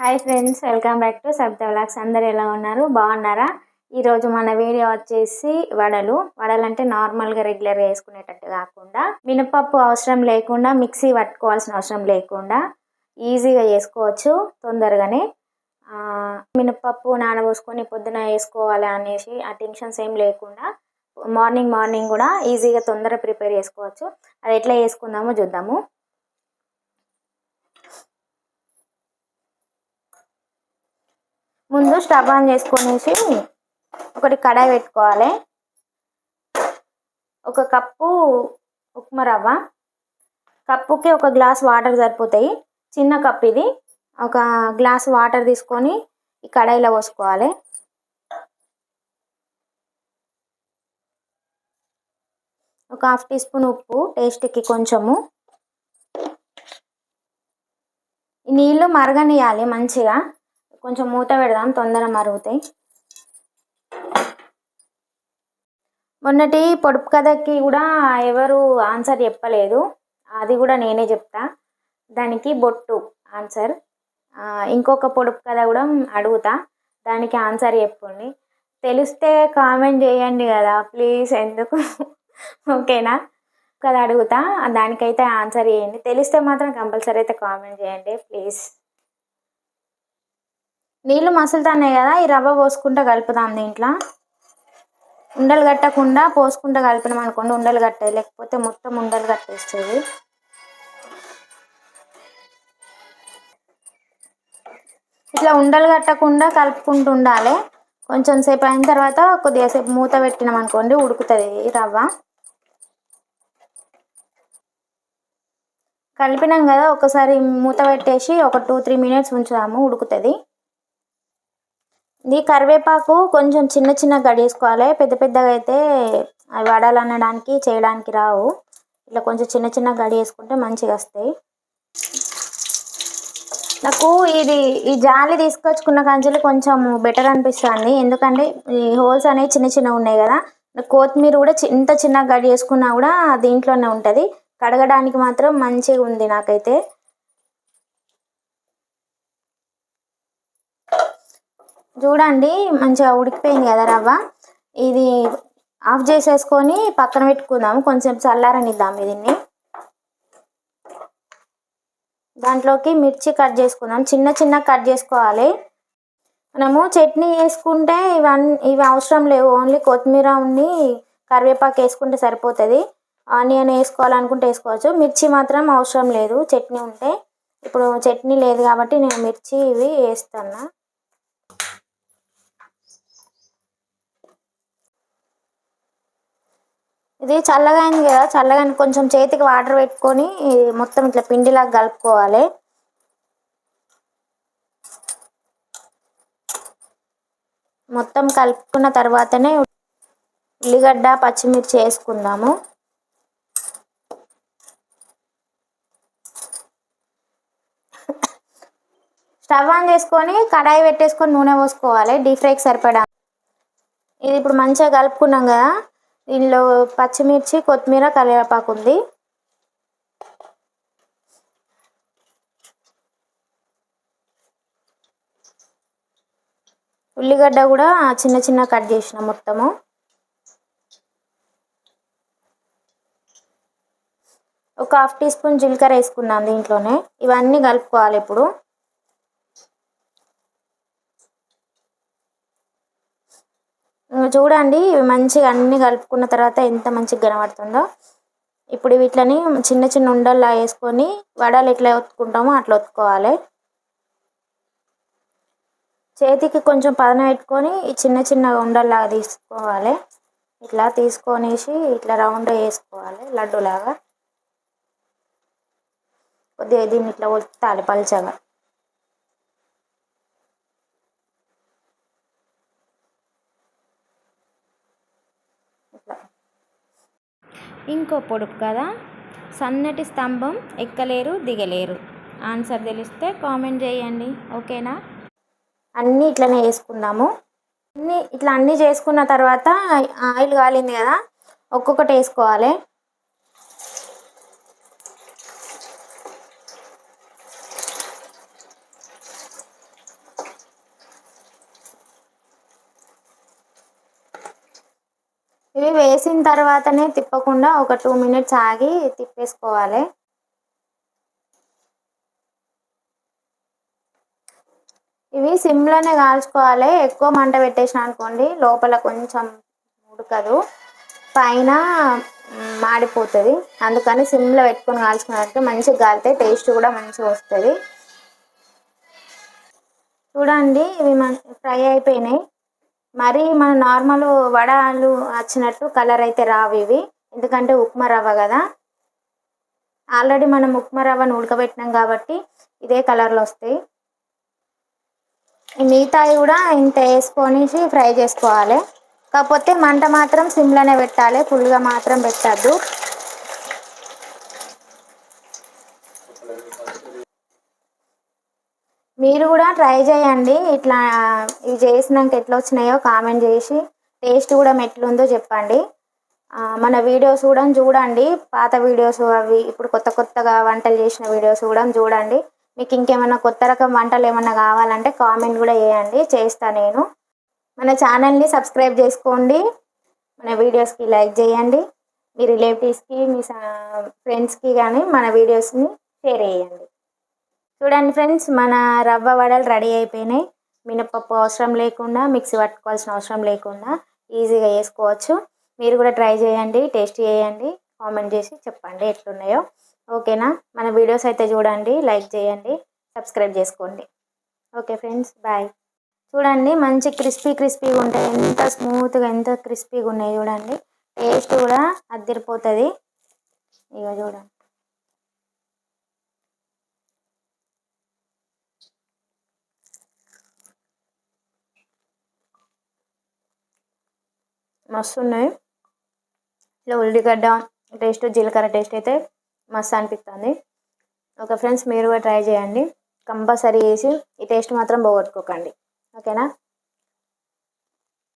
Hi friends welcome back to sub vlogs అందరు ఎలా ఉన్నారు? బాగున్నారా? ఈరోజు మన వీడియో వచ్చేసి వడలు. వడలు అంటే నార్మల్గా రెగ్యులర్గా వేసుకునేటట్టు కాకుండా మినపప్పు అవసరం లేకుండా మిక్సీ పట్టుకోవాల్సిన అవసరం లేకుండా ఈజీగా చేసుకోవచ్చు తొందరగానే. మినపప్పు నానబోసుకొని పొద్దున వేసుకోవాలి అనేసి ఆ టెన్షన్స్ ఏం లేకుండా మార్నింగ్ మార్నింగ్ కూడా ఈజీగా తొందరగా ప్రిపేర్ చేసుకోవచ్చు. అది ఎట్లా చేసుకుందామో చూద్దాము. ముందు స్టవ్ ఆన్ చేసుకొనేసి ఒకటి కడాయి పెట్టుకోవాలి. ఒక కప్పు ఉప్మా రవ్వ. కప్పుకి ఒక గ్లాస్ వాటర్ సరిపోతాయి. చిన్న కప్ ఇది. ఒక గ్లాస్ వాటర్ తీసుకొని ఈ కడాయిలో పోసుకోవాలి. ఒక హాఫ్ టీ స్పూన్ ఉప్పు టేస్ట్కి కొంచెము. ఈ నీళ్ళు మరగనియాలి మంచిగా. కొంచెం మూత పెడదాం తొందరగా మరుగుతాయి. మొన్నటి పొడుపు కథకి కూడా ఎవరు ఆన్సర్ చెప్పలేదు. అది కూడా నేనే చెప్తా. దానికి బొట్టు ఆన్సర్. ఇంకొక పొడుపు కథ కూడా అడుగుతా. దానికి ఆన్సర్ చెప్పండి. తెలిస్తే కామెంట్ చేయండి కదా ప్లీజ్. ఎందుకు? ఓకేనా? కదా అడుగుతా. దానికైతే ఆన్సర్ చేయండి. తెలిస్తే మాత్రం కంపల్సరీ అయితే కామెంట్ చేయండి ప్లీజ్. నీళ్ళు మసులుతున్నాయి కదా ఈ రవ్వ పోసుకుంటా కలుపుదాం దీంట్లో. ఉండలు కట్టకుండా పోసుకుంటా కలిపినాం అనుకోండి ఉండలు కట్టాయి. లేకపోతే మొత్తం ఉండలు కట్టేస్తుంది ఇట్లా ఉండలు కట్టకుండా కలుపుకుంటూ ఉండాలి. కొంచెం సేపు అయిన తర్వాత కొద్దిగా సేపు మూత పెట్టినాం అనుకోండి ఉడుకుతుంది ఈ రవ్వ. కలిపినాం కదా ఒకసారి మూత పెట్టేసి ఒక టూ త్రీ మినిట్స్ ఉంచుదాము ఉడుకుతుంది. ఇది కరివేపాకు కొంచెం చిన్న చిన్న గడేసుకోవాలి పెద్ద పెద్దగా అయితే అవి వడలు అనడానికి చేయడానికి రావు. ఇట్లా కొంచెం చిన్న చిన్న గడి వేసుకుంటే మంచిగా వస్తాయి. నాకు ఇది ఈ జాలి తీసుకొచ్చుకున్న కంచెలు కొంచెం బెటర్ అనిపిస్తుంది. ఎందుకంటే ఈ హోల్స్ అనేవి చిన్న చిన్నగా ఉన్నాయి కదా. కొత్తిమీర కూడా ఇంత చిన్న గడి వేసుకున్నా కూడా దీంట్లోనే ఉంటుంది. కడగడానికి మాత్రం మంచిగా ఉంది నాకైతే. చూడండి మంచిగా ఉడికిపోయింది కదా రవ్వ. ఇది ఆఫ్ చేసేసుకొని పక్కన పెట్టుకుందాము కొంచెం చల్లారనిద్దాం దీన్ని దాంట్లోకి మిర్చి కట్ చేసుకుందాం. చిన్న చిన్న కట్ చేసుకోవాలి. మనము చట్నీ వేసుకుంటే ఇవన్నీ ఇవి అవసరం లేవు. ఓన్లీ కొత్తిమీర ఉండి కరివేపాకు వేసుకుంటే సరిపోతుంది. ఆనియన్ వేసుకోవాలనుకుంటే వేసుకోవచ్చు. మిర్చి మాత్రం అవసరం లేదు. చట్నీ ఉంటే. ఇప్పుడు చట్నీ లేదు కాబట్టి నేను మిర్చి ఇవి వేస్తాను ఇది చల్లగా అయింది కదా చల్లగా కొంచెం చేతికి వాటర్ పెట్టుకొని మొత్తం ఇట్లా పిండిలాగా కలుపుకోవాలి. మొత్తం కలుపుకున్న తర్వాతనే ఉల్లిగడ్డ పచ్చిమిర్చి వేసుకుందాము. స్టవ్ ఆన్ చేసుకొని కడాయి పెట్టేసుకొని నూనె పోసుకోవాలి. డీప్ ఫ్రైకి సరిపడా. ఇది ఇప్పుడు మంచిగా కలుపుకున్నాం కదా దీనిలో పచ్చిమిర్చి కొత్తిమీర కరివేపాకు ఉంది. ఉల్లిగడ్డ కూడా చిన్న చిన్న కట్ చేసిన మొత్తము. ఒక హాఫ్ టీ స్పూన్ జీలకర్ర వేసుకున్నాను దీంట్లోనే. ఇవన్నీ కలుపుకోవాలి ఇప్పుడు. చూడండి ఇవి మంచిగా అన్ని కలుపుకున్న తర్వాత ఎంత మంచిగా కనబడుతుందో. ఇప్పుడు వీటిని చిన్న చిన్న ఉండల్లా వేసుకొని వడలు ఎట్లా ఒత్తుకుంటామో అట్లా ఒత్తుకోవాలి. చేతికి కొంచెం పదన పెట్టుకొని చిన్న చిన్న ఉండల్లాగా తీసుకోవాలి. ఇట్లా తీసుకొనేసి ఇట్లా రౌండ్ వేసుకోవాలి లడ్డూలాగా. కొద్దిగా దీన్ని ఇట్లా ఒత్తాలి పలచగా. ఇంకో పొడుపు కదా సన్నటి స్తంభం ఎక్కలేరు దిగలేరు. ఆన్సర్ తెలిస్తే కామెంట్ చేయండి. ఓకేనా? అన్నీ ఇట్లనే వేసుకుందాము అన్నీ ఇట్లా అన్నీ చేసుకున్న తర్వాత ఆయిల్ కాలింది కదా ఒక్కొక్కటి వేసుకోవాలి. ఇవి వేసిన తర్వాతనే తిప్పకుండా ఒక టూ మినిట్స్ ఆగి తిప్పేసుకోవాలి. ఇవి సిమ్లోనే కాల్చుకోవాలి. ఎక్కువ మంట పెట్టేసిన అనుకోండి లోపల కొంచెం ఉడకదు పైన మాడిపోతుంది. అందుకని సిమ్లో పెట్టుకొని కాల్చుకున్నట్టు మంచిగా కాలితే టేస్ట్ కూడా మంచిగా వస్తుంది. చూడండి ఇవి మన ఫ్రై అయిపోయినాయి. మరి మన నార్మల్ వడలు వచ్చినట్టు కలర్ అయితే రావు ఇవి. ఎందుకంటే ఉప్మా రవ్వ కదా. ఆల్రెడీ మనం ఉప్మా రవ్వను ఉడకబెట్టినాం కాబట్టి ఇదే కలర్లో వస్తాయి. ఈ మిగతాయి కూడా ఇంత వేసుకొని ఫ్రై చేసుకోవాలి. కాకపోతే మంట మాత్రం సిమ్లోనే పెట్టాలి. ఫుల్గా మాత్రం పెట్టద్దు. మీరు కూడా ట్రై చేయండి. ఇట్లా ఇవి చేసినాక ఎట్లా వచ్చినాయో కామెంట్ చేసి టేస్ట్ కూడా ఎట్లుందో చెప్పండి. మన వీడియోస్ కూడా చూడండి. పాత వీడియోస్ అవి ఇప్పుడు కొత్త కొత్తగా వంటలు చేసిన వీడియోస్ కూడా చూడండి. మీకు ఇంకేమైనా కొత్త రకం వంటలు ఏమైనా కావాలంటే కామెంట్ కూడా చేయండి. చేస్తా నేను. మన ఛానల్ని సబ్స్క్రైబ్ చేసుకోండి. మన వీడియోస్కి లైక్ చేయండి. మీ రిలేటివ్స్కి మీ ఫ్రెండ్స్కి కానీ మన వీడియోస్ని షేర్ చేయండి. చూడండి ఫ్రెండ్స్ మన రవ్వ వడలు రెడీ అయిపోయినాయి. మినపప్పు అవసరం లేకుండా మిక్సీ పట్టుకోవాల్సిన అవసరం లేకుండా ఈజీగా వేసుకోవచ్చు మీరు కూడా ట్రై చేయండి టేస్ట్ చేయండి కామెంట్ చేసి చెప్పండి ఎట్లున్నాయో. ఓకేనా? మన వీడియోస్ అయితే చూడండి లైక్ చేయండి సబ్స్క్రైబ్ చేసుకోండి. Okay friends bye. చూడండి మంచి క్రిస్పీ క్రిస్పీగా ఉంటాయి. ఎంత స్మూత్గా ఎంత క్రిస్పీగా ఉన్నాయి చూడండి. టేస్ట్ కూడా అద్దరిపోతుంది. ఇక చూడండి. మస్తు ఉన్నాయి ఇలా ఉల్లిగడ్డ టేస్ట్ జీలకర్ర టేస్ట్ అయితే మస్తు అనిపిస్తుంది ఓకే ఫ్రెండ్స్ మీరు కూడా ట్రై చేయండి. కంపల్సరీ చేసి ఈ టేస్ట్ మాత్రం పోగొట్టుకోకండి. ఓకేనా?